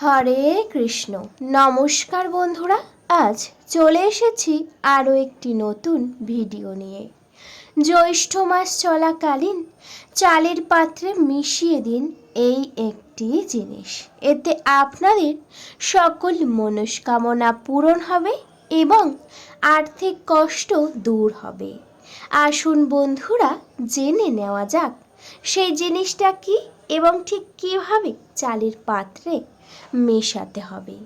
হরে কৃষ্ণ। নমস্কার বন্ধুরা, আজ চলে এসেছি আরও একটি নতুন ভিডিও নিয়ে। জ্যৈষ্ঠ মাস চলাকালীন চালের পাত্রে মিশিয়ে দিন এই একটি জিনিস। এতে আপনাদের সকল মনস্কামনা পূরণ হবে এবং আর্থিক কষ্ট দূর হবে। আসুন বন্ধুরা, জেনে নেওয়া যাক, সেই জিনিসটা কি এবং ঠিক কীভাবে চালের পাত্রে মেশাতে হবে।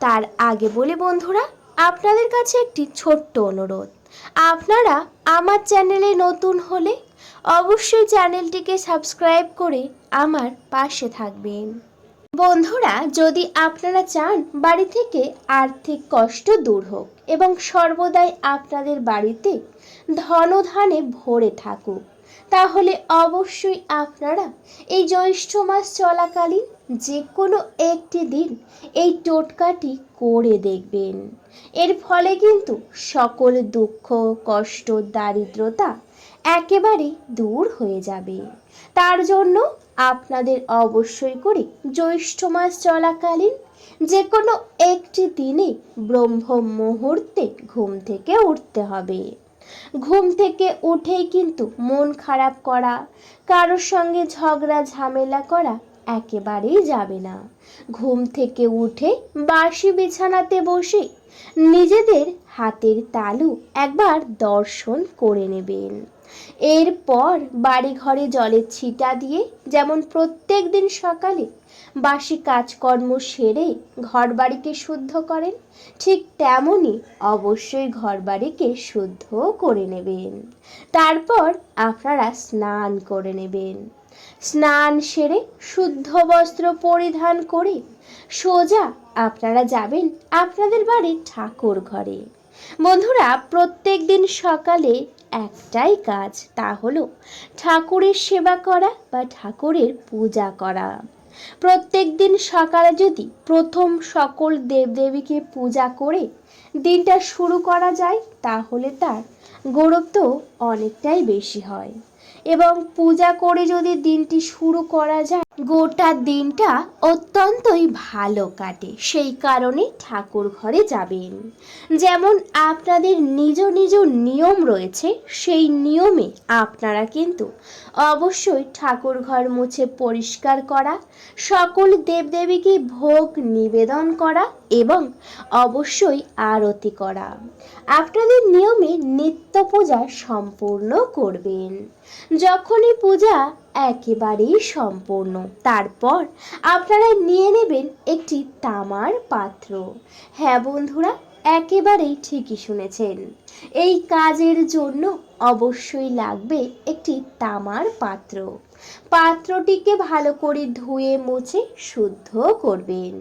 তার আগে বলে বন্ধুরা, আপনাদের কাছে একটি ছোট্ট অনুরোধ। আপনারা আমার চ্যানেলে নতুন হলে অবশ্যই চ্যানেলটিকে সাবস্ক্রাইব করে আমার পাশে থাকবেন। বন্ধুরা, যদি আপনারা চান বাড়ি থেকে আর্থিক কষ্ট দূর হোক এবং সর্বদাই আপনাদের বাড়িতে ধনধানে ভরে থাকুক তাহলে অবশ্যই আপনারা এই জ্যৈষ্ঠ মাস চলাকালীন যে কোনো একটি দিন এই টোটকাটি করে দেখবেন। এর ফলে কিন্তু সকল দুঃখ, কষ্ট, দারিদ্রতা একেবারে দূর হয়ে যাবে। তার জন্য আপনাদের অবশ্যই করে জ্যৈষ্ঠ মাস চলাকালীন যে কোনো একটি দিনে ব্রহ্ম মুহূর্তে ঘুম থেকে উঠতে হবে। ঘুম থেকে উঠেই কিন্তু মন খারাপ করা, কারোর সঙ্গে ঝগড়া, ঝামেলা করা একেবারেই যাবে না। ঘুম থেকে উঠে বাসি বিছানাতে বসে নিজেদের হাতের তালু একবার দর্শন করে নেবেন। এরপর বাড়ি ঘরে জলের ছিটা দিয়ে যেমন প্রত্যেক দিন সকালে বাসি কাজকর্ম সেরে ঘর বাড়িকে শুদ্ধ করেন। ঠিক তেমনই অবশ্যই ঘর বাড়িকে শুদ্ধ করে নেবেন। তারপর আপনারা স্নান করে নেবেন। স্নান সেরে শুদ্ধ বস্ত্র পরিধান করে সোজা আপনারা যাবেন আপনাদের বাড়ির ঠাকুর ঘরে। বন্ধুরা, প্রত্যেক দিন সকালে একটাই কাজ তা হলো ঠাকুরের সেবা করা বা ঠাকুরের পূজা করা। প্রত্যেক দিন সকালে যদি প্রথম সকল দেবদেবীকে পূজা করে দিনটা শুরু করা যায়, তাহলে তার গৌরব অনেকটাই বেশি হয়। এবং পূজা করে যদি দিনটি শুরু করা যায় গোটা দিনটা অত্যন্তই ভালো কাটে। সেই কারণে ঠাকুর ঘরে যাবেন। যেমন আপনাদের নিজ নিজ নিয়ম রয়েছে, সেই নিয়মে আপনারা কিন্তু অবশ্যই ঠাকুর ঘর মুছে পরিষ্কার করা, সকল দেবদেবীকে ভোগ নিবেদন করা এবং অবশ্যই আরতি করা। আপনাদের নিয়মে নিত্য পূজা সম্পূর্ণ করবেন। যখনই পূজা একেবারেই সম্পূর্ণ। তারপর আপনারা নিয়ে নেবেন একটি তামার পাত্র। হ্যাঁ বন্ধুরা, একেবারেই ঠিকই শুনেছেন। এই কাজের জন্য অবশ্যই লাগবে একটি তামার পাত্র। পাত্রটিকে ভালো করে ধুয়ে মুছে শুদ্ধ করবেন।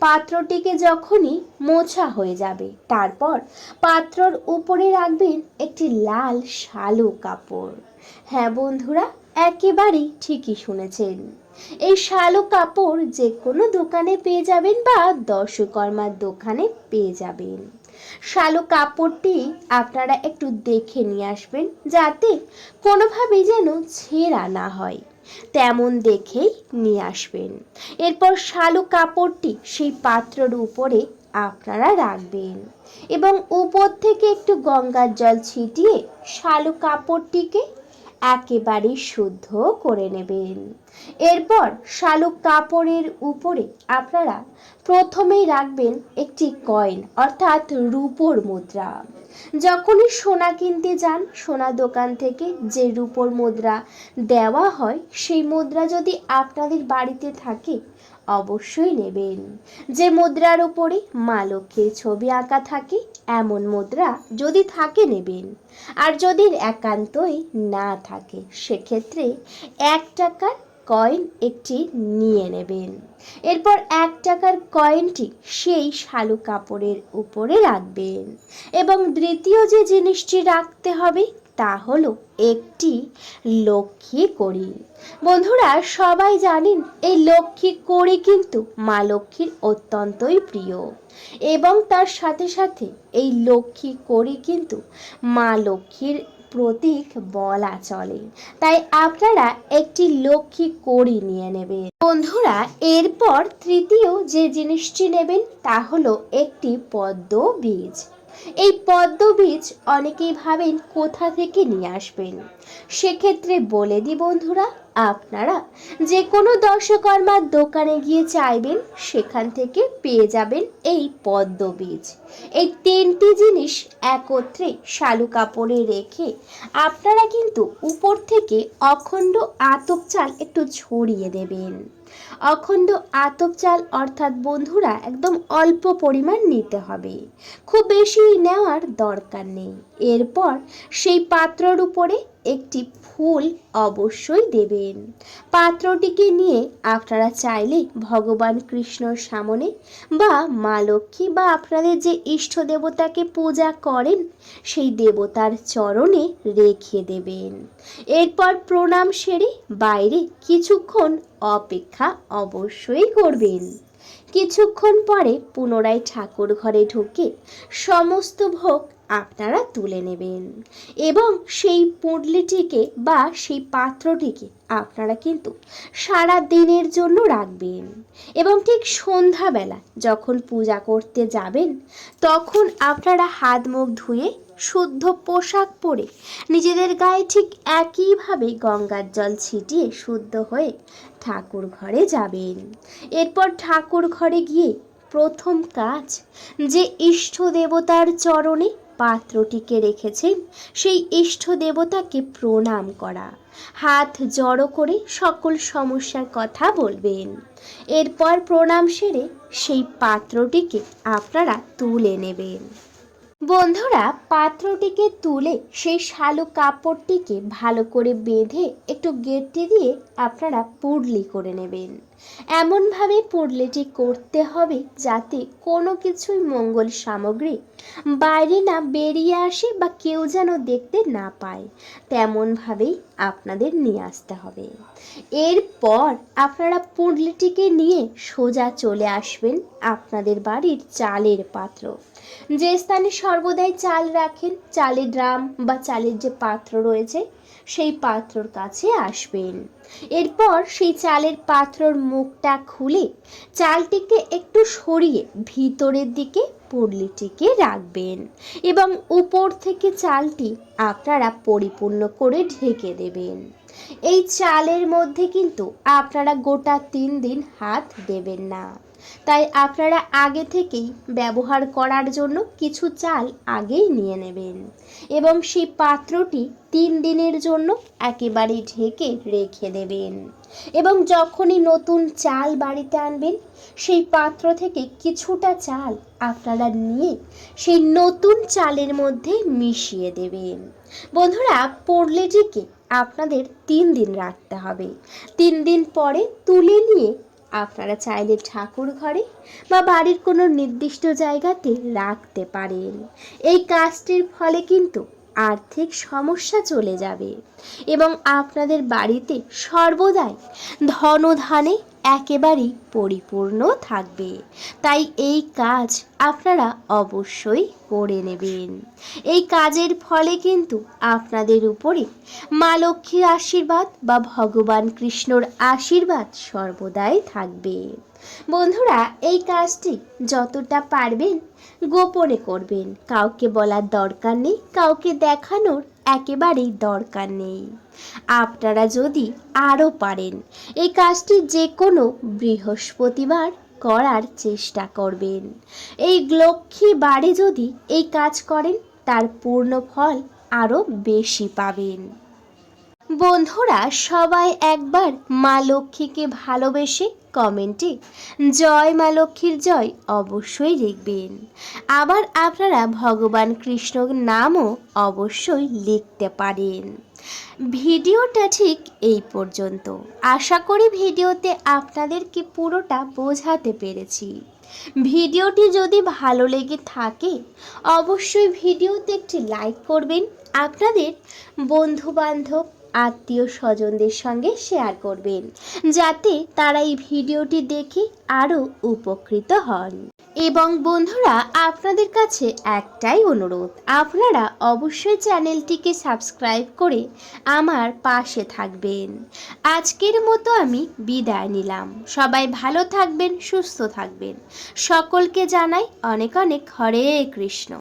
পাত্রটিকে যখনই মোছা হয়ে যাবে, তারপর পাত্রর উপরে রাখবেন একটি লাল শালু কাপড়। হ্যাঁ বন্ধুরা একেবারেই ঠিকই শুনেছেন। এই শালু কাপড় যে কোনো দোকানে পেয়ে যাবেন বা দর্শকর্মার দোকানে পেয়ে যাবেন। শালু কাপড়টি আপনারা একটু দেখে নিয়ে আসবেন যাতে কোনোভাবেই যেন ছেঁড়া না হয়। তেমন দেখেই নিয়ে আসবেন। এরপর শালু কাপড়টি সেই পাত্রর উপরে আপনারা রাখবেন এবং উপর থেকে একটু গঙ্গার জল ছিটিয়ে শালু কাপড়টিকে একেবারেই শুদ্ধ করে নেবেন। এরপর শালুক কাপড়ের উপরে আপনারা প্রথমেই রাখবেন একটি কয়েন, অর্থাৎ রূপোর মুদ্রা। যখনই সোনা কিনতে যান, সোনা দোকান থেকে যে রূপোর মুদ্রা দেওয়া হয়, সেই মুদ্রা যদি আপনাদের বাড়িতে থাকে অবশ্যই নেবেন। যে মুদ্রার উপরে মা লক্ষ্মীর ছবি আঁকা থাকে, এমন মুদ্রা যদি থাকে নেবেন। আর যদি একান্তই না থাকে, সেক্ষেত্রে এক টাকার কয়েন একটি নিয়ে নেবেন। এরপর এক টাকার কয়েনটি সেই শালু কাপড়ের উপরে রাখবেন। এবং দ্বিতীয় যে জিনিসটি রাখতে হবে তা হলো একটি লক্ষ্মী কড়ি বন্ধুরা, সবাই জানেন এই লক্ষ্মী কড়ি কিন্তু মা লক্ষ্মীর অত্যন্তই প্রিয় এবং তার সাথে সাথে এই লক্ষ্মী কড়ি কিন্তু মা লক্ষ্মীর প্রতীক বলা চলে। তাই আপনারা একটি লক্ষ্মী কড়ি নিয়ে নেবেন। বন্ধুরা, এরপর তৃতীয় যে জিনিসটি নেবেন তা হলো একটি পদ্ম বীজ। এই পদ্ম বীজ অনেকেই ভাবেন কোথা থেকে নিয়ে আসবেন? সেক্ষেত্রে বলে দিই বন্ধুরা আপনারা যে কোনো দর্শকর্মার দোকানে গিয়ে চাইবেন, সেখান থেকে পেয়ে যাবেন এই পদ্ম বীজ। এই তিনটি জিনিস একত্রে শালু কাপড়ে রেখে আপনারা কিন্তু উপর থেকে অখণ্ড আতপ চাল একটু ছড়িয়ে দেবেন। অখণ্ড আতপ চাল অর্থাৎ বন্ধুরা একদম অল্প পরিমাণ নিতে হবে। খুব বেশি নেওয়ার দরকার নেই। এরপর সেই পাত্রর উপরে একটি ফুল অবশ্যই দেবেন। পাত্রটিকে নিয়ে আপনারা চাইলে ভগবান কৃষ্ণর সামনে বা মা লক্ষ্মী বা আপনাদের যে ইষ্ট দেবতাকে পূজা করেন, সেই দেবতার চরণে রেখে দেবেন। এরপর প্রণাম সেরে বাইরে কিছুক্ষণ অপেক্ষা অবশ্যই করবেন। কিছুক্ষণ পরে পুনরায় ঠাকুর ঘরে ঢুকে সমস্ত ভোগ আপনারা তুলে নেবেন। এবং সেই পুঁটলিটিকে বা সেই পাত্রটিকে আপনারা কিন্তু সারা দিনের জন্য রাখবেন। এবং ঠিক সন্ধ্যাবেলা যখন পূজা করতে যাবেন, তখন আপনারা হাত মুখ ধুয়ে শুদ্ধ পোশাক পরে নিজেদের গায়ে ঠিক একইভাবে গঙ্গার জল ছিটিয়ে শুদ্ধ হয়ে ঠাকুর ঘরে যাবেন। এরপর ঠাকুর ঘরে গিয়ে প্রথম কাজ যে ইষ্ট দেবতার চরণে পাত্রটিকে রেখেছেন সেই ইষ্ট দেবতাকে প্রণাম করা। হাত জড়ো করে সকল সমস্যার কথা বলবেন। এরপর প্রণাম সেরে সেই পাত্রটিকে আপনারা তুলে নেবেন। বন্ধুরা, পাত্রটিকে তুলে সেই শালু কাপড়টিকে ভালো করে বেঁধে একটু গেটটি দিয়ে আপনারা পুডলি করে নেবেন। এমনভাবে পুডলিটি করতে হবে যাতে কোনো কিছুই মঙ্গল সামগ্রী বাইরে না বেরিয়ে আসে বা কেউ যেন দেখতে না পায়। তেমনভাবেই আপনাদের নিয়ে আসতে হবে। এরপর আপনারা পুডলিটিকে নিয়ে সোজা চলে আসবেন আপনাদের বাড়ির চালের পাত্র। যে স্থানে সর্বদাই চাল রাখেন, চালের ড্রাম বা চালের যে পাত্র রয়েছে সেই পাত্রর কাছে আসবেন। এরপর সেই চালের পাত্রর মুখটা খুলে চালটিকে একটু সরিয়ে ভিতরের দিকে পুরলিটিকে রাখবেন এবং উপর থেকে চালটি আপনারা পরিপূর্ণ করে ঢেকে দেবেন। এই চালের মধ্যে কিন্তু আপনারা গোটা তিন দিন হাত দেবেন না। তাই আপনারা আগে থেকেই ব্যবহার করার জন্য কিছু চাল আগেই নিয়ে নেবেন এবং সেই পাত্রটি তিন দিনের জন্য একেবারে ঢেকে রেখে দেবেন এবং যখনই নতুন চাল বাড়িতে আনবেন, সেই পাত্র থেকে কিছুটা চাল আপনারা নিয়ে সেই নতুন চালের মধ্যে মিশিয়ে দেবেন। বন্ধুরা পড়লেটিকে আপনাদের তিন দিন রাখতে হবে। তিন দিন পরে তুলে নিয়ে আপনারা চাইলে ঠাকুর ঘরে বা বাড়ির কোনো নির্দিষ্ট জায়গাতে রাখতে পারেন। এই কাজটির ফলে কিন্তু আর্থিক সমস্যা চলে যাবে এবং আপনাদের বাড়িতে সর্বদাই ধনধানে একেবারেই পরিপূর্ণ থাকবে। তাই এই কাজ আপনারা অবশ্যই করে নেবেন। এই কাজের ফলে কিন্তু আপনাদের উপরে মা লক্ষ্মীর আশীর্বাদ বা ভগবান কৃষ্ণর আশীর্বাদ সর্বদাই থাকবে। বন্ধুরা, এই কাজটি যতটা পারবেন গোপনে করবেন। কাউকে বলার দরকার নেই, কাউকে দেখানোর একেবারেই দরকার নেই। আপনারা যদি আরও পারেন, এই কাজটি যে কোনো বৃহস্পতিবার করার চেষ্টা করবেন। এই লক্ষ্মী বাড়ি যদি এই কাজ করেন, তার পূর্ণ ফল আরও বেশি পাবেন। বন্ধুরা, সবাই একবার মা লক্ষ্মীকে ভালোবেসে কমেন্টে জয় মা লক্ষ্মীর জয় অবশ্যই লিখবেন। আবার আপনারা ভগবান কৃষ্ণর নামও অবশ্যই লিখতে পারেন। ভিডিওটা ঠিক এই পর্যন্ত। আশা করি ভিডিওতে আপনাদেরকে পুরোটা বোঝাতে পেরেছি। ভিডিওটি যদি ভালো লেগে থাকে, অবশ্যই ভিডিওতে একটি লাইক করবেন। আপনাদের বন্ধু বান্ধব আত্মীয় স্বজনদের সঙ্গে শেয়ার করবেন, যাতে তারা এই ভিডিওটি দেখে আরও উপকৃত হন। এবং বন্ধুরা, আপনাদের কাছে একটাই অনুরোধ, আপনারা অবশ্যই চ্যানেলটিকে সাবস্ক্রাইব করে আমার পাশে থাকবেন। আজকের মতো আমি বিদায় নিলাম। সবাই ভালো থাকবেন, সুস্থ থাকবেন। সকলকে জানাই অনেক অনেক হরে কৃষ্ণ।